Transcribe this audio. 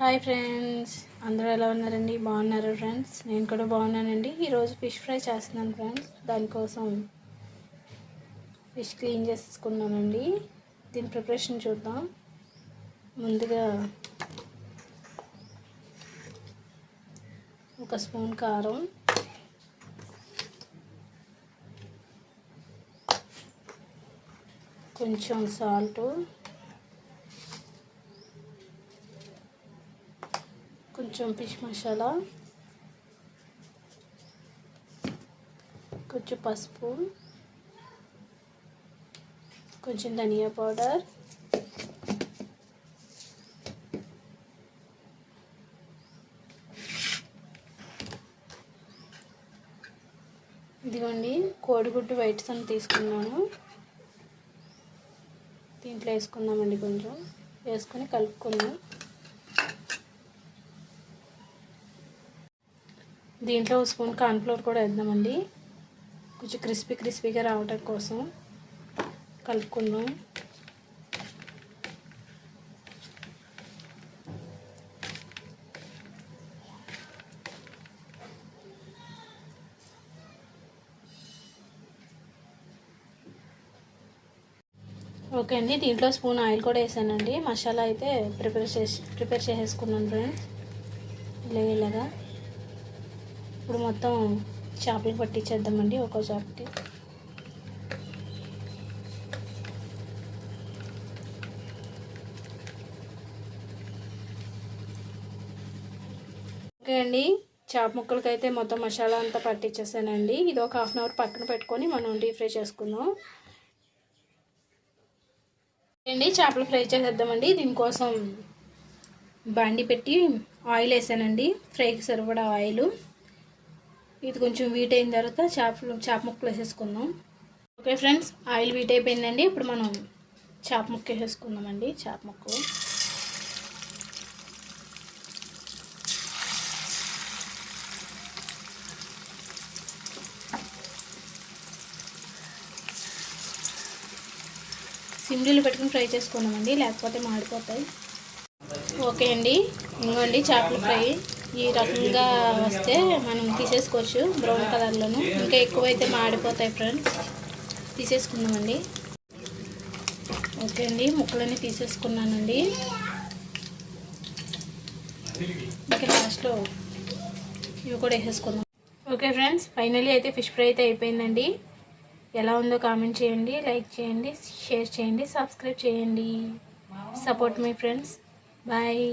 Hi friends. అందరూ ఎలా ఉన్నారండి? బాగున్నారు ఫ్రెండ్స్? నేను కూడా బాగున్నానండి. ఈరోజు ఫిష్ ఫ్రై చేస్తున్నాను ఫ్రెండ్స్. దానికోసం ఫిష్ క్లీన్ చేసుకున్నానండి. దీని ప్రిపరేషన్ చూద్దాం. ముందుగా ఒక స్పూన్ కారం. కొంచెం సాల్టు. కొంచెం ఫిష్ మసాలా కొంచెం పసుపు. కొంచెం ధనియా పౌడర్. ఇదిగోండి కోడిగుడ్డు వైట్స్ అని తీసుకున్నాను. దీంట్లో వేసుకుందామండి కొంచెం. వేసుకొని కలుపుకుందాం. దీంట్లో స్పూన్ కార్న్ఫ్లోర్ కూడా వేద్దామండి. కొంచెం క్రిస్పీ క్రిస్పీగా రావటం కోసం కలుపుకుందాం. ఓకే అండి దీంట్లో స్పూన్ ఆయిల్ కూడా వేసానండి. మసాలా అయితే ప్రిపేర్ చేసి ప్రిపేర్ చేసేసుకున్నాను ఫ్రెండ్స్. ఇలా ఇలాగా. ఇప్పుడు మొత్తం చేపలు పట్టించేద్దామండి ఒక్కో చేపకి ఓకే అండి చేప ముక్కలకైతే మొత్తం మసాలా అంతా పట్టించేసానండి. ఇది ఒక హాఫ్ అన్ అవర్ పక్కన పెట్టుకొని మనం డీప్ ఫ్రై చేసుకుందాం. అండి చేపలు ఫ్రై చేసేద్దామండి. దీనికోసం బాండి పెట్టి ఆయిల్ వేసానండి. ఫ్రైకి సరిపడా ఆయిల్. ఇది కొంచెం వీట్ అయిన తర్వాత చేపలు చేప ముక్కలు వేసేసుకుందాం. ఓకే ఫ్రెండ్స్ ఆయిల్ వీట్ అయిపోయిందండి. ఇప్పుడు మనం చేప ముక్క వేసేసుకుందామండి. చేప ముక్క. సిమ్లీలు పెట్టుకుని ఫ్రై చేసుకున్నామండి లేకపోతే మాడిపోతాయి. ఓకే అండి. ఇంకోండి చేపల ఫ్రై. ఈ రకంగా వస్తే మనం తీసేసుకోవచ్చు బ్రౌన్ కలర్లోను ఇంకా ఎక్కువైతే మాడిపోతాయి ఫ్రెండ్స్ తీసేసుకున్నామండి ఓకే అండి ముక్కలన్నీ తీసేసుకున్నానండి. ఇంకా లాస్ట్లో ఇవి కూడా వేసేసుకుందాం. ఓకే ఫ్రెండ్స్ ఫైనలీ అయితే ఫిష్ ఫ్రై అయితే అయిపోయిందండి. ఎలా ఉందో కామెంట్ చేయండి లైక్ చేయండి షేర్ చేయండి సబ్స్క్రైబ్ చేయండి. సపోర్ట్ మీ ఫ్రెండ్స్ బాయ్